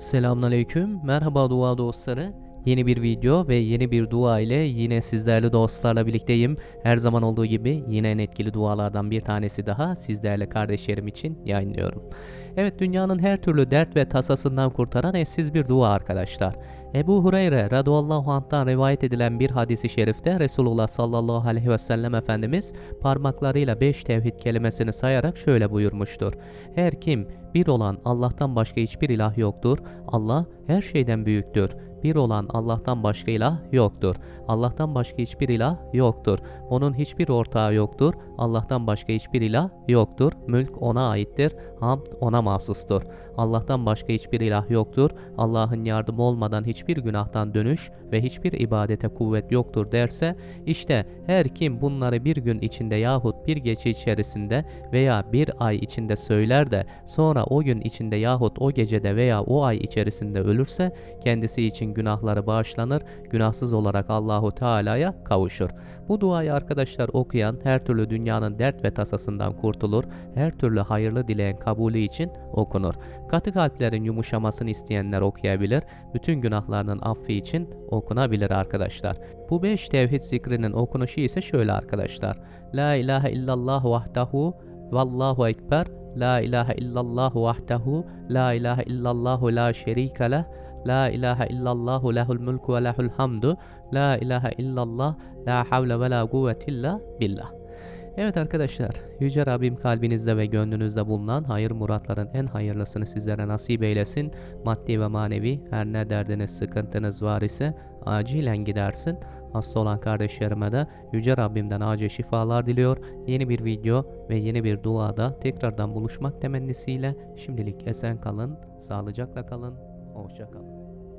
Selamünaleyküm. Merhaba dua dostları. Yeni bir video ve yeni bir dua ile yine sizlerle dostlarla birlikteyim. Her zaman olduğu gibi yine en etkili dualardan bir tanesi daha sizlerle kardeşlerim için yayınlıyorum. Evet dünyanın her türlü dert ve tasasından kurtaran eşsiz bir dua arkadaşlar. Ebu Hureyre radıyallahu anh'tan rivayet edilen bir hadisi şerifte Resulullah sallallahu aleyhi ve sellem Efendimiz parmaklarıyla beş tevhid kelimesini sayarak şöyle buyurmuştur. Her kim bir olan Allah'tan başka hiçbir ilah yoktur. Allah her şeyden büyüktür. Bir olan Allah'tan başka ilah yoktur. Allah'tan başka hiçbir ilah yoktur. Onun hiçbir ortağı yoktur. Allah'tan başka hiçbir ilah yoktur. Mülk ona aittir. Hamd ona mahsustur. Allah'tan başka hiçbir ilah yoktur. Allah'ın yardımı olmadan hiçbir günahtan dönüş ve hiçbir ibadete kuvvet yoktur derse işte her kim bunları bir gün içinde yahut bir gece içerisinde veya bir ay içinde söyler de sonra o gün içinde yahut o gecede veya o ay içerisinde ölürse kendisi için günahları bağışlanır, günahsız olarak Allahu Teala'ya kavuşur. Bu duayı arkadaşlar okuyan her türlü dünyanın dert ve tasasından kurtulur, her türlü hayırlı dileğin kabulü için okunur. Katı kalplerin yumuşamasını isteyenler okuyabilir, bütün günahlarının affı için okunabilir arkadaşlar. Bu beş tevhid zikrinin okunuşu ise şöyle arkadaşlar. La ilahe illallah vahdahu vallahu ekber La ilahe illallah vahdehu La ilahe illallah la şerike leh La ilahe illallah lehul mulku ve lehul hamdu La ilahe illallah la havle ve la kuvvete illa billah Evet arkadaşlar, Yüce Rabbim kalbinizde ve gönlünüzde bulunan hayır muratların en hayırlısını sizlere nasip eylesin. Maddi ve manevi her ne derdiniz, sıkıntınız var ise acilen gidersin. Hasta olan kardeşlerime de Yüce Rabbimden acil şifalar diliyor. Yeni bir video ve yeni bir duada tekrardan buluşmak temennisiyle şimdilik esen kalın, sağlıcakla kalın, Hoşçakalın.